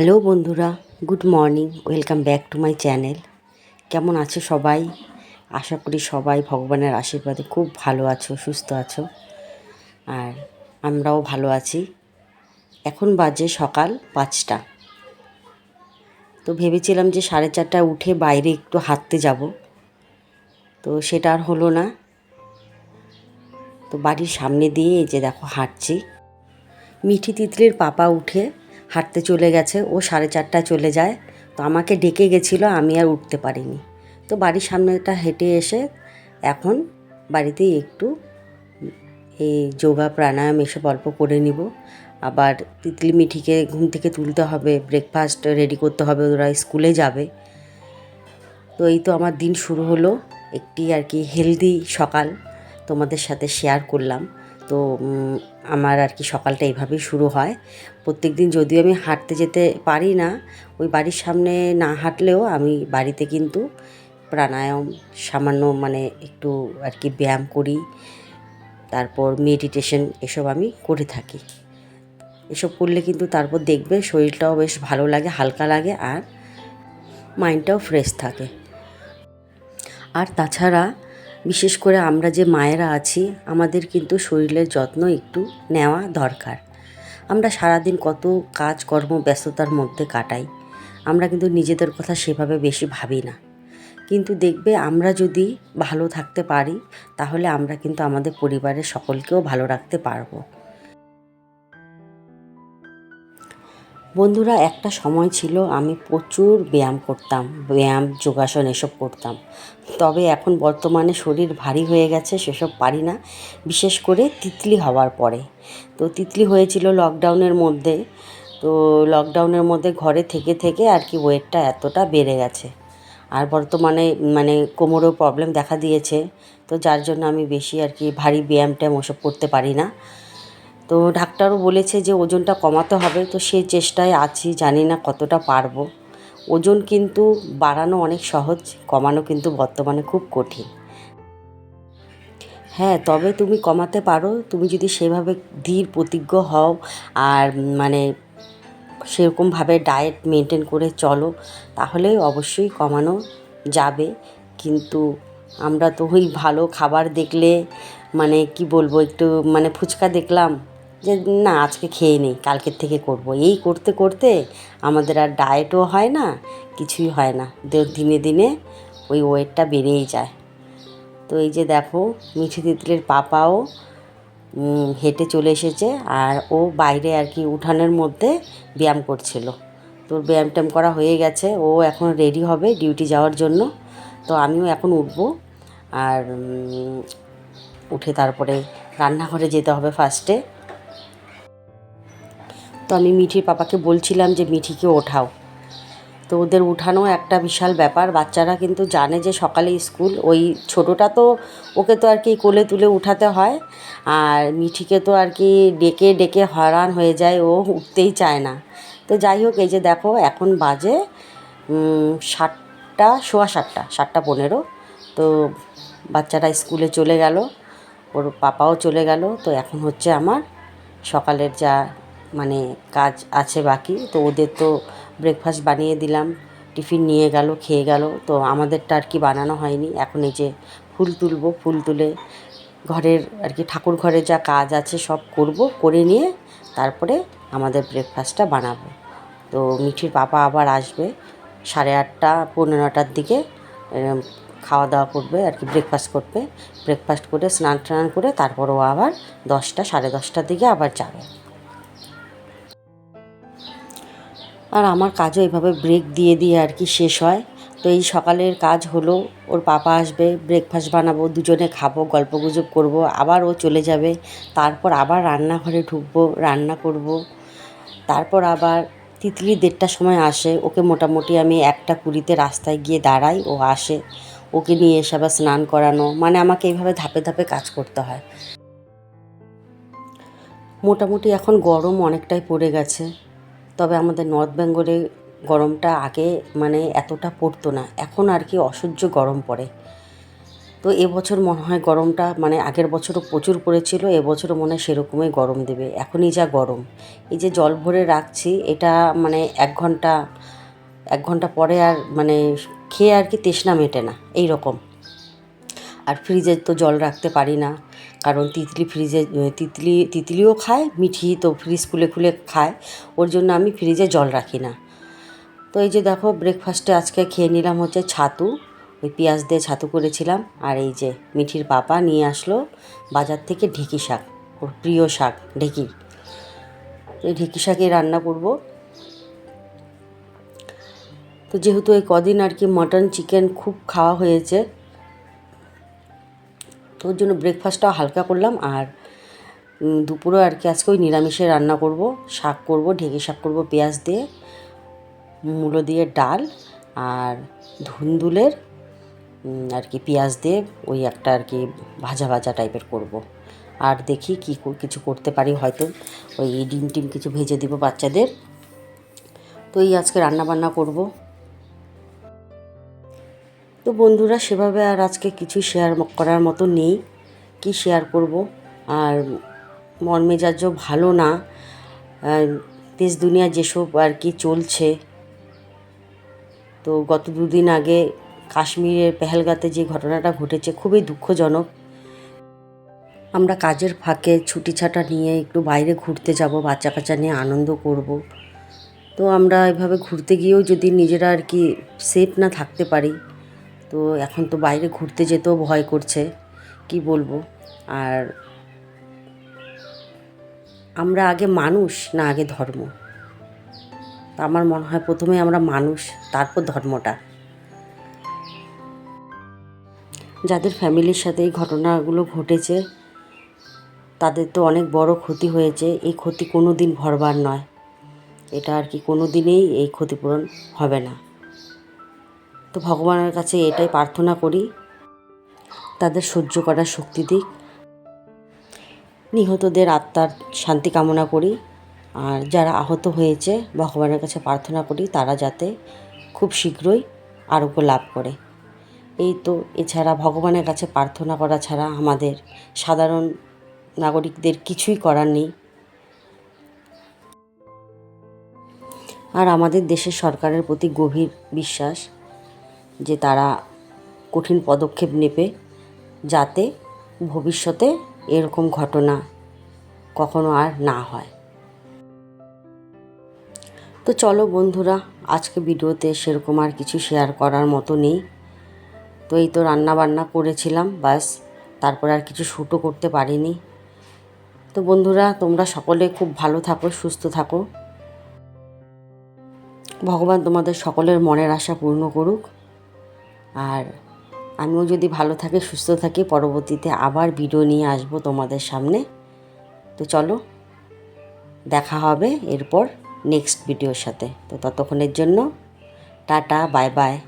Hello বন্ধুরা, good morning, welcome back to my channel. কেমন আছো সবাই? আশা করি সবাই ভগবানের আশীর্বাদে খুব ভালো আছো, সুস্থ আছো, আর আমরাও ভালো আছি। এখন বাজে সকাল পাঁচটা। তো ভেবেছিলাম যে সাড়ে চারটায় উঠে বাইরে একটু হাঁটতে যাব। তো সেটা আর হলো না। তো বাড়ির সামনে দিয়ে যে দেখো হাঁটছি। মিঠি তিতলির পাপা উঠে হাঁটতে চলে গেছে, ও সাড়ে চারটায় চলে যায়। তো আমাকে ডেকে গেছিল, আমি আর উঠতে পারিনি। তো বাড়ির সামনেটা হেঁটে এসে এখন বাড়িতেই একটু এই যোগা, প্রাণায়াম এসব অল্প করে নিব। আবার তিতলি মিঠিকে ঘুম থেকে তুলতে হবে ব্রেকফাস্ট রেডি করতে হবে, ওরা স্কুলে যাবে। তো এই তো আমার দিন শুরু হলো, একটি আর কি হেলদি সকাল তোমাদের সাথে শেয়ার করলাম। তো আমার আর কি সকালটা এইভাবেই শুরু হয়। প্রত্যেক দিন যদিও আমি হাঁটতে যেতে পারি না, ওই বাড়ির সামনে না হাঁটলেও আমি বাড়িতে কিন্তু প্রাণায়াম সামান্য মানে একটু আর কি ব্যায়াম করি, তারপর মেডিটেশন এসব আমি করে থাকি। এসব করলে কিন্তু তারপর দেখবে শরীরটাও বেশ ভালো লাগে, হালকা লাগে আর মাইন্ডটাও ফ্রেশ থাকে। আর তাছাড়া বিশেষ করে আমরা যে মায়েরা আছি, আমাদের কিন্তু শরীরের যত্ন একটু নেওয়া দরকার। আমরা সারাদিন কত কাজকর্ম ব্যস্ততার মধ্যে কাটাই। আমরা কিন্তু নিজেদের কথা সেভাবে বেশি ভাবি না। কিন্তু দেখবে আমরা যদি ভালো থাকতে পারি, তাহলে আমরা কিন্তু আমাদের পরিবারের সকলকেও ভালো রাখতে পারব। বন্ধুরা, একটা সময় ছিল আমি প্রচুর ব্যায়াম করতাম, ব্যায়াম, যোগাসন এসব করতাম। তবে এখন বর্তমানে শরীর ভারী হয়ে গেছে, সেসব পারি না, বিশেষ করে তিতলি হওয়ার পরে। তো তিতলি হয়েছিল লকডাউনের মধ্যে, তো লকডাউনের মধ্যে ঘরে থেকে থেকে আর কি ওয়েটটা এতটা বেড়ে গেছে। আর বর্তমানে মানে কোমরেও প্রবলেম দেখা দিয়েছে, তো যার জন্য আমি বেশি আর কি ভারী ব্যায়াম ট্যাম ওসব করতে পারি না। তো ডাক্তারও বলেছে যে ওজনটা কমাতে হবে, তো সেই চেষ্টায় আছি, জানি না কতটা পারব। ওজন কিন্তু বাড়ানো অনেক সহজ, কমানো কিন্তু বর্তমানে খুব কঠিন। হ্যাঁ তবে তুমি কমাতে পারো, তুমি যদি সেভাবে ধীর প্রতিজ্ঞ হও আর মানে সেরকমভাবে ডায়েট মেনটেন করে চলো, তাহলে অবশ্যই কমানো যাবে। কিন্তু আমরা তো ওই ভালো খাবার দেখলে মানে কি বলব, একটু মানে ফুচকা দেখলাম যে, না, আজকে খেয়ে নেই, কালকের থেকে করব। এই করতে করতে আমাদের আর ডায়েটও হয় না, কিছুই হয় না। দিনে দিনে ওই ওয়েটটা বেড়েই যায়। তো এই যে দেখো, মিঠি তিতলির পাপাও হেঁটে চলে এসেছে আর ও বাইরে আর কি উঠানের মধ্যে ব্যায়াম করছিল। তো ব্যায়াম ট্যায়াম করা হয়ে গেছে, ও এখন রেডি হবে ডিউটি যাওয়ার জন্য। তো আমিও এখন উঠবো আর উঠে তারপরে রান্নাঘরে যেতে হবে ফার্স্টে তো আমি মিঠির পাপাকে বলছিলাম যে, মিঠিকে ওঠাও। তো ওদের উঠানো একটা বিশাল ব্যাপার। বাচ্চারা কিন্তু জানে যে সকালে স্কুল, ওই ছোটোটা তো ওকে তো আর কি কোলে তুলে উঠাতে হয়। আর মিঠিকে তো আর কি ডেকে ডেকে হয়রান হয়ে যায়, ও উঠতেই চায় না। তো যাই হোক, এই যে দেখো, এখন বাজে সাতটা, সোয়া সাতটা সাতটা পনেরো। তো বাচ্চারা স্কুলে চলে গেল, ওর পাপাও চলে গেল। তো এখন হচ্ছে আমার সকালের যা মানে কাজ আছে বাকি। তো ওদের তো ব্রেকফাস্ট বানিয়ে দিলাম, টিফিন নিয়ে গেল, খেয়ে গেল। তো আমাদেরটা আর কি বানানো হয়নি। এখন এই যে ফুল তুলবো, ফুল তুলে ঘরের আর কি ঠাকুর ঘরে যা কাজ আছে সব করব, করে নিয়ে তারপরে আমাদের ব্রেকফাস্টটা বানাবো। তো মিঠির পাপা আবার আসবে সাড়ে আটটা, পৌনে নটার দিকে খাওয়া দাওয়া করবে, আর কি ব্রেকফাস্ট করবে। ব্রেকফাস্ট করে স্নান টান করে তারপর ও আবার দশটা, সাড়ে দশটার দিকে আবার যাবে। আর আমার কাজও এভাবে ব্রেক দিয়ে দিয়ে আর কি শেষ হয়। তো এই সকালের কাজ হলো, ওর পাপা আসবে ব্রেকফাস্ট বানাবো, দুজনে খাব, গল্প গুজব করব, আবার ও চলে যাবে। তারপর আবার রান্নাঘরে ঢুকবো, রান্না করব। তারপর আবার তিতলি দেড়টার সময় আসে। ওকে মোটামুটি আমি একটা কুড়িতে রাস্তায় গিয়ে দাঁড়াই, ও আসে। ওকে নিয়ে এসে আবার স্নান করানো মানে আমাকে এইভাবে ধাপে ধাপে কাজ করতে হয়। মোটামুটি এখন গরম অনেকটাই পড়ে গেছে। তবে আমাদের নর্থ বেঙ্গলে গরমটা আগে মানে এতটা পড়তো না। এখন আর কি অসহ্য গরম পড়ে। তো এবছর মনে হয় গরমটা মানে আগের বছরও প্রচুর পড়েছিল এবছরও মনে হয় সেরকমই গরম দেবে। এখনই যা গরম। এই যে জল ভরে রাখছি, এটা মানে এক ঘণ্টা এক ঘণ্টা পরে আর মানে খেয়ে আর কি তৃষ্ণা মেটে না এই রকম আর ফ্রিজে তো জল রাখতে পারি না। কারণ তিতলি ফ্রিজে তিতলি, তিতলিও খায়, মিঠি তো ফ্রিজ খুলে খুলে খায়, ওর জন্য আমি ফ্রিজে জল রাখি না। তো এই যে দেখো ব্রেকফাস্টে আজকে খেয়ে নিলাম হচ্ছে ছাতু, ওই পেঁয়াজ দিয়ে ছাতু করেছিলাম, আর এই যে মিঠির পাপা নিয়ে আসলো বাজার থেকে ঢেঁকি শাক, ওর প্রিয় শাক, ঢেঁকি। এই ঢেঁকি শাকই রান্না করব। তো যেহেতু এই কদিন আর কি মটন চিকেন খুব খাওয়া হয়েছে তো ওর জন্য ব্রেকফাস্টটাও হালকা করলাম আর দুপুরে আর কি আজকে ওই নিরামিষে রান্না করব, শাক করব, ঢেঁকি শাক করব, পেঁয়াজ দিয়ে, মূলো দিয়ে ডাল আর ধুন্দুলের আর কি পেঁয়াজ দিয়ে ওই একটা আর কি ভাজা ভাজা টাইপের করব। আর দেখি কি কিছু করতে পারি হয়তো, ওই ডিম টিম কিছু ভেজে দিব বাচ্চাদের তো এই আজকে রান্না বান্না করব তো বন্ধুরা, সেভাবে আর আজকে কিছু শেয়ার করার মতো নেই। কি শেয়ার করব? আর মন মেজাজও ভালো না। দেশ দুনিয়া যেসব আর কি চলছে, তো গত দুদিন আগে কাশ্মীরের পেহেলগাতে যে ঘটনাটা ঘটেছে খুবই দুঃখজনক। আমরা কাজের ফাঁকে ছুটি ছাটা নিয়ে একটু বাইরে ঘুরতে যাব বাচ্চা কাচ্চা নিয়ে আনন্দ করব। তো আমরা এভাবে ঘুরতে গিয়েও যদি নিজেরা আর কি সেফ না থাকতে পারি তো এখন তো বাইরে ঘুরতে যেতেও ভয় করছে, কি বলব? আর আমরা আগে মানুষ, না আগে ধর্ম? তা আমার মনে হয় প্রথমে আমরা মানুষ, তারপর ধর্মটা। যাদের ফ্যামিলির সাথে এই ঘটনাগুলো ঘটেছে, তাদের তো অনেক বড় ক্ষতি হয়েছে। এই ক্ষতি কোনো দিন ভরবার নয়। এটা আর কি কোনো দিনেই এই ক্ষতিপূরণ হবে না। তো ভগবানের কাছে এটাই প্রার্থনা করি, তাদের সহ্য করার শক্তি দিক। নিহতদের আত্মার শান্তি কামনা করি, আর যারা আহত হয়েছে, ভগবানের কাছে প্রার্থনা করি, তারা যাতে খুব শীঘ্রই আরোগ্য লাভ করে। এই তো এছাড়া ভগবানের কাছে প্রার্থনা করা ছাড়া আমাদের সাধারণ নাগরিকদের কিছুই করার নেই। আর আমাদের দেশের সরকারের প্রতি গভীর বিশ্বাস যে তারা কঠিন পদক্ষেপ নেবে যাতে ভবিষ্যতে এরকম ঘটনা কখনো আর না হয়। তো চলো বন্ধুরা, আজকে ভিডিওতে সেরকম আর কিছু শেয়ার করার মতো নেই। তো এই তো রান্না বান্না করেছিলাম বাস তারপর আর কিছু শ্যুটও করতে পারিনি। তো বন্ধুরা, তোমরা সকলে খুব ভালো থাকো, সুস্থ থাকো। ভগবান তোমাদের সকলের মনের আশা পূর্ণ করুক। আর আমিও যদি ভালো থাকি, সুস্থ থাকি, পরবর্তীতে আবার ভিডিও নিয়ে আসব তোমাদের সামনে। তো চলো, দেখা হবে এরপর নেক্সট ভিডিওর সাথে। তো ততক্ষণের জন্য, টাটা বাই বাই